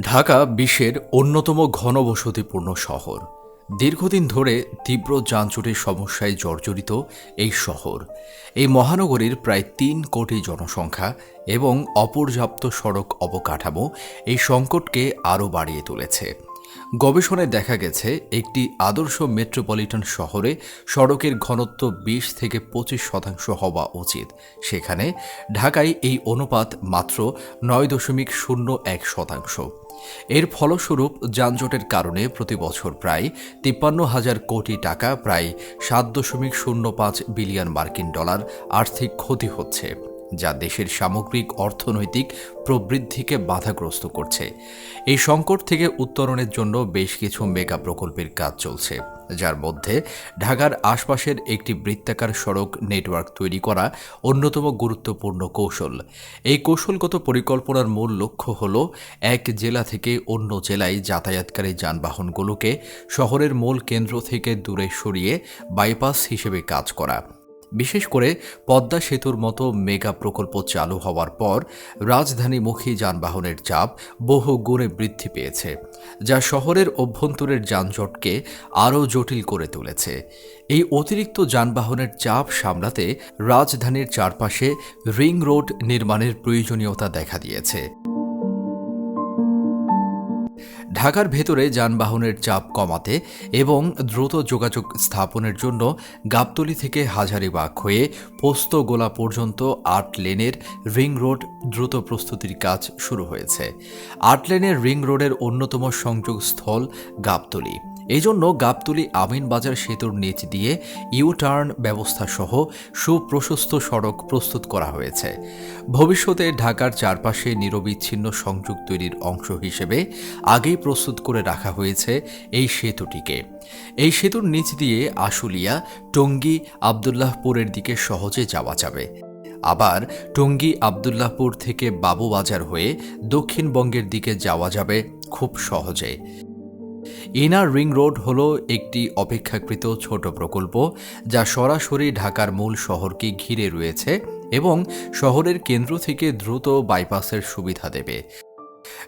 ঢাকা বিশ্বের অন্যতম ঘনবসতিপূর্ণ শহর। দীর্ঘদিন ধরে তীব্র যানজটের সমস্যায় জর্জরিত এই শহর। এই মহানগরীর প্রায় তিন কোটি জনসংখ্যা এবং অপর্যাপ্ত সড়ক অবকাঠামো এই সংকটকে আরও বাড়িয়ে তুলেছে। গবেষণায় দেখা গেছে, একটি আদর্শ মেট্রোপলিটন শহরে সড়কের ঘনত্ব বিশ থেকে পঁচিশ শতাংশ হওয়া উচিত। সেখানে ঢাকায় এই অনুপাত মাত্র নয় দশমিক শূন্য এক শতাংশ। এর ফলস্বরূপ যানজটের কারণে প্রতি বছর প্রায় তিপ্পান্ন হাজার কোটি টাকা, প্রায় সাত দশমিক শূন্য পাঁচ বিলিয়ন মার্কিন ডলার আর্থিক ক্ষতি হচ্ছে। যা দেশের সামগ্রিক অর্থনৈতিক প্রবৃদ্ধিকে বাধাগ্রস্ত করছে। এই সংকট থেকে উত্তরণের জন্য বেশ কিছু মেগা প্রকল্পের কাজ চলছে, যার মধ্যে ঢাকার আশপাশের একটি বৃত্তাকার সড়ক নেটওয়ার্ক তৈরি করা অন্যতম গুরুত্বপূর্ণ কৌশল। এই কৌশলগত পরিকল্পনার মূল লক্ষ্য হল এক জেলা থেকে অন্য জেলায় যাতায়াতকারী যানবাহনগুলোকে শহরের মূল কেন্দ্র থেকে দূরে সরিয়ে বাইপাস হিসেবে কাজ করা। বিশেষ করে পদ্মা সেতুর মতো মেগা প্রকল্প চালু হওয়ার পর রাজধানীমুখী যানবাহনের চাপ বহু গুণে বৃদ্ধি পেয়েছে, যা শহরের অভ্যন্তরের যানজটকে আরও জটিল করে তুলেছে। এই অতিরিক্ত যানবাহনের চাপ সামলাতে রাজধানীর চারপাশে রিং রোড নির্মাণের প্রয়োজনীয়তা দেখা দিয়েছে। ঢাকার ভেতরে যানবাহনের চাপ কমাতে এবং দ্রুত যোগাযোগ স্থাপনের জন্য গাবতলি থেকে হাজারিবাগ হয়ে পোস্তগোলা পর্যন্ত আট লেনের রিং রোড দ্রুত প্রস্তুতির কাজ শুরু হয়েছে। আট লেনের রিং রোডের অন্যতম সংযোগস্থল গাবতলী। এই জন্য গাবতলী আমিনবাজার সেতুর নিচ দিয়ে ইউ টার্ন ব্যবস্থা সহ সুপ্রশস্ত সড়ক প্রস্তুত করা হয়েছে। ভবিষ্যতে ঢাকার চারপাশে নিরবিচ্ছিন্ন সংযোগ তৈরির অংশ হিসেবে আগেই প্রস্তুত করে রাখা হয়েছে এই সেতুটিকে। এই সেতুর নিচ দিয়ে আশুলিয়া, টঙ্গী, আবদুল্লাহপুরের দিকে সহজে যাওয়া যাবে। আবার টঙ্গী, আবদুল্লাহপুর থেকে বাবুবাজার হয়ে দক্ষিণবঙ্গের দিকে যাওয়া যাবে খুব সহজে। ইনার রিং রোড হল একটি অপেক্ষাকৃত ছোট প্রকল্প যা সরাসরি ঢাকার মূল শহরকে ঘিরে রয়েছে এবং শহরের কেন্দ্র থেকে দ্রুত বাইপাসের সুবিধা দেবে।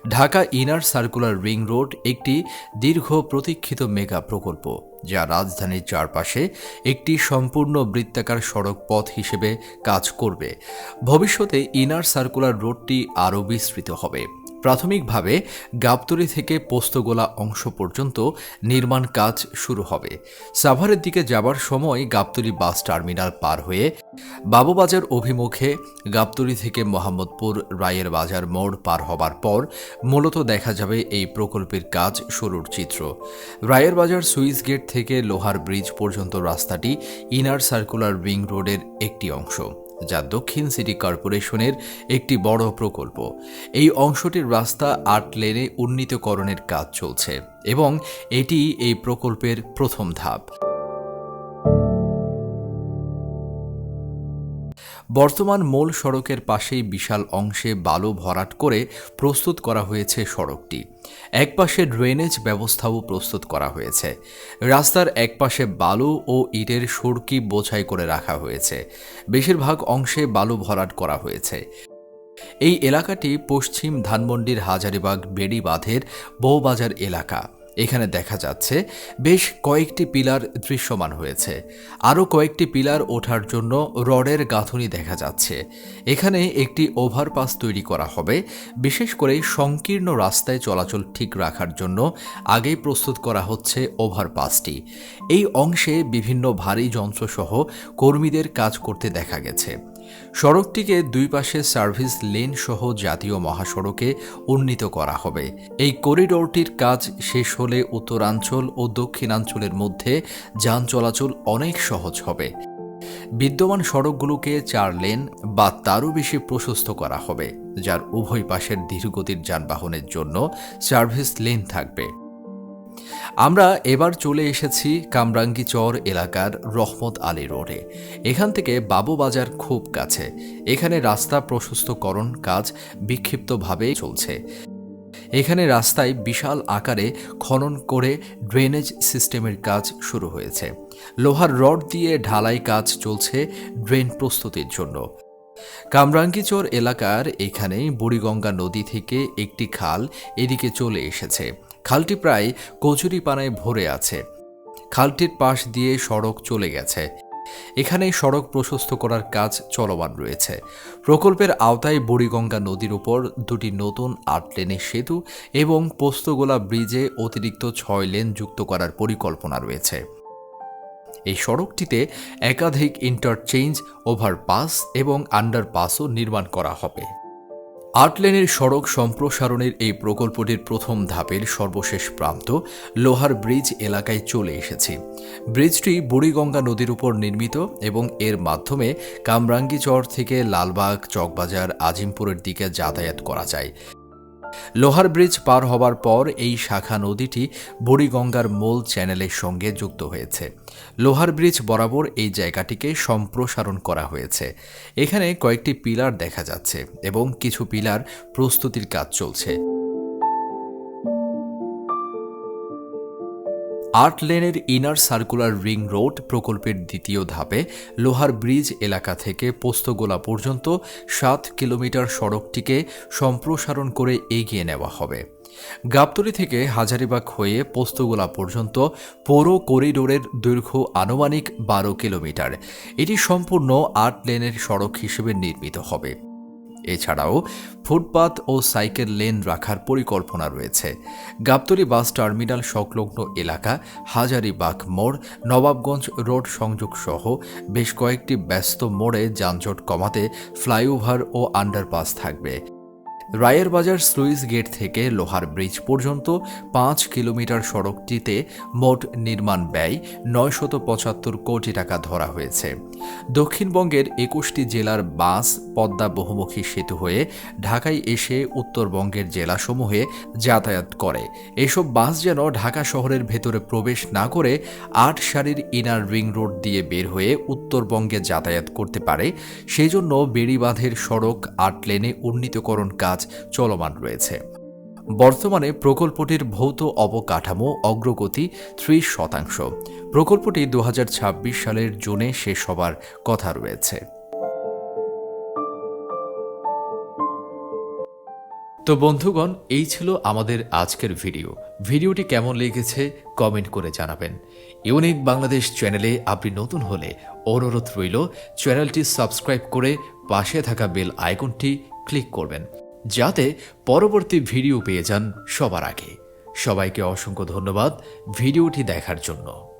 Dhaka inner circular ring road একটি দীর্ঘ প্রতীক্ষিত মেগা প্রকল্প যা রাজধানীর চারপাশে একটি সম্পূর্ণ বৃত্তাকার সড়ক পথ হিসেবে কাজ করবে। ভবিষ্যতে ইনার সার্কুলার রোডটি আরও বিস্তৃত হবে। প্রাথমিকভাবে গাবতলী থেকে পোস্তগোলা অংশ পর্যন্ত নির্মাণ কাজ শুরু হবে। সাভারের দিকে যাবার সময় গাবতলী বাস টার্মিনাল পার হয়ে বাবুবাজার অভিমুখে গাবতলী থেকে মোহাম্মদপুর রায়ের বাজার মোড় পার হবার পর মূলত দেখা যাবে এই প্রকল্পের কাজ শুরুর চিত্র। রায়ের বাজার সুইস গেট থেকে লোহার ব্রিজ পর্যন্ত রাস্তাটি ইনার সার্কুলার রিং রোডের একটি অংশ। যা দক্ষিণ সিটি কর্পোরেশনের একটি বড় প্রকল্প। এই অংশটির রাস্তা আট লেনে উন্নীতকরণের কাজ চলছে এবং এটি এই প্রকল্পের প্রথম ধাপ। বর্তমান মূল সড়কের পাশেই বিশাল অংশে বালু ভরাট করে প্রস্তুত করা হয়েছে সড়কটি। একপাশে ড্রেনেজ ব্যবস্থাও প্রস্তুত করা হয়েছে। রাস্তার একপাশে বালু ও ইটের সড়কি বোঝাই করে রাখা হয়েছে। বেশিরভাগ অংশে বালু ভরাট করা হয়েছে। এই এলাকাটি পশ্চিম ধানমন্ডির হাজারিবাগ বেড়িবাঁধের বৌবাজার এলাকা। এখানে দেখা যাচ্ছে বেশ কয়েকটি পিলার দৃশ্যমান হয়েছে। আরও কয়েকটি পিলার ওঠার জন্য রডের গাঁথনি দেখা যাচ্ছে। এখানে একটি ওভারপাস তৈরি করা হবে, বিশেষ করে সংকীর্ণ রাস্তায় চলাচল ঠিক রাখার জন্য আগেই প্রস্তুত করা হচ্ছে ওভারপাসটি। এই অংশে বিভিন্ন ভারী যন্ত্রসহ কর্মীদের কাজ করতে দেখা গেছে। সড়কটিকে দুই পাশে সার্ভিস লেন সহ জাতীয় মহাসড়কে উন্নীত করা হবে। এই করিডোরটির কাজ শেষ হলে উত্তরাঞ্চল ও দক্ষিণাঞ্চলের মধ্যে যান চলাচল অনেক সহজ হবে। বিদ্যমান সড়কগুলোকে চার লেন বা তারও বেশি প্রশস্ত করা হবে, যার উভয় পাশের ধীরগতির যানবাহনের জন্য সার্ভিস লেন থাকবে। আমরা এবার চলে এসেছি কামরাঙ্গি চর এলাকার রহমত আলী রোডে। এখান থেকে বাবু বাজার খুব কাছে। এখানে রাস্তা প্রশস্তকরণ কাজ বিক্ষিপ্তভাবে চলছে। এখানে রাস্তায় বিশাল আকারে খনন করে ড্রেনেজ সিস্টেমের কাজ শুরু হয়েছে। লোহার রড দিয়ে ঢালাই কাজ চলছে ড্রেন প্রস্তুতির জন্য। কামরাঙ্গিচর এলাকার এখানে বুড়িগঙ্গা নদী থেকে একটি খাল এদিকে চলে এসেছে। খালটি প্রায় কচুরিপানায় ভরে আছে। খালটির পাশ দিয়ে সড়ক চলে গেছে। এখানেই সড়ক প্রশস্ত করার কাজ চলমান রয়েছে। প্রকল্পের আওতায় বুড়িগঙ্গা নদীর উপর দুটি নতুন আট লেনের সেতু এবং পোস্তগোলা ব্রিজে অতিরিক্ত ছয় লেন যুক্ত করার পরিকল্পনা রয়েছে। এই সড়কটিতে একাধিক ইন্টারচেঞ্জ, ওভারপাস এবং আন্ডারপাসও নির্মাণ করা হবে। আট লেনের সড়ক সম্প্রসারণের এই প্রকল্পটির প্রথম ধাপের সর্বশেষ প্রান্ত লোহার ব্রিজ এলাকায় চলে এসেছে। ব্রিজটি বুড়িগঙ্গা নদীর উপর নির্মিত এবং এর মাধ্যমে কামরাঙ্গিচর থেকে লালবাগ, চকবাজার, আজিমপুরের দিকে যাতায়াত করা যায়। লোহার ব্রিজ পার হবার পর এই শাখা নদীটি বুড়িগঙ্গার মূল চ্যানেলের সঙ্গে যুক্ত হয়েছে। লোহার ব্রিজ বরাবর এই জায়গাটিকে সম্প্রসারণ করা হয়েছে। এখানে কয়েকটি পিলার দেখা যাচ্ছে এবং কিছু পিলার প্রস্তুতির কাজ চলছে। আট লেনের ইনার সার্কুলার রিং রোড প্রকল্পের দ্বিতীয় ধাপে লোহার ব্রিজ এলাকা থেকে পোস্তগোলা পর্যন্ত সাত কিলোমিটার সড়কটিকে সম্প্রসারণ করে এগিয়ে নেওয়া হবে। গাবতলী থেকে হাজারিবাগ হয়ে পোস্তগোলা পর্যন্ত পৌর করিডোরের দৈর্ঘ্য আনুমানিক বারো কিলোমিটার। এটি সম্পূর্ণ আট লেনের সড়ক হিসেবে নির্মিত হবে। এছাড়াও ফুটপাত ও সাইকেল লেন রাখার পরিকল্পনা রয়েছে। গাবতলী বাস টার্মিনাল সংলগ্ন এলাকা হাজারিবাগ মোড়, নবাবগঞ্জ রোড সংযোগ সহ বেশ কয়েকটি ব্যস্ত মোড়ে যানজট কমাতে ফ্লাইওভার ও আন্ডারপাস থাকবে। রায়ের বাজার স্লুইস গেট থেকে লোহার ব্রিজ পর্যন্ত পাঁচ কিলোমিটার সড়কটিতে মোট নির্মাণ ব্যয় নয়শত পঁচাত্তর কোটি টাকা ধরা হয়েছে। দক্ষিণবঙ্গের একুশটি জেলার বাস, পদ্মা বহুমুখী সেতু হয়ে ঢাকায় এসে উত্তরবঙ্গের জেলাসমূহে যাতায়াত করে। এসব বাস যেন ঢাকা শহরের ভেতরে প্রবেশ না করে আট সারির ইনার রিং রোড দিয়ে বের হয়ে উত্তরবঙ্গে যাতায়াত করতে পারে, সেজন্য বেড়িবাঁধের সড়ক, আট লেনে উন্নীতকরণ কাজ চলমান রয়েছে। বর্তমানে প্রকল্পটির ভৌত অবকাঠামো অগ্রগতি ত্রিশ শতাংশ। প্রকল্পটি দু হাজার ছাব্বিশ সালের জুনে শেষ হবার কথা রয়েছে। তো বন্ধুগণ, এই ছিল আমাদের আজকের ভিডিও। ভিডিওটি কেমন লেগেছে কমেন্ট করে জানাবেন। ইউনিক বাংলাদেশ চ্যানেলে আপনি নতুন হলে অনুরোধ রইল, চ্যানেলটি সাবস্ক্রাইব করে পাশে থাকা বেল আইকনটি ক্লিক করবেন। যাতে পরবর্তী ভিডিও পেয়ে যান সবার আগে। সবাইকে অসংখ্য ধন্যবাদ ভিডিওটি দেখার জন্য।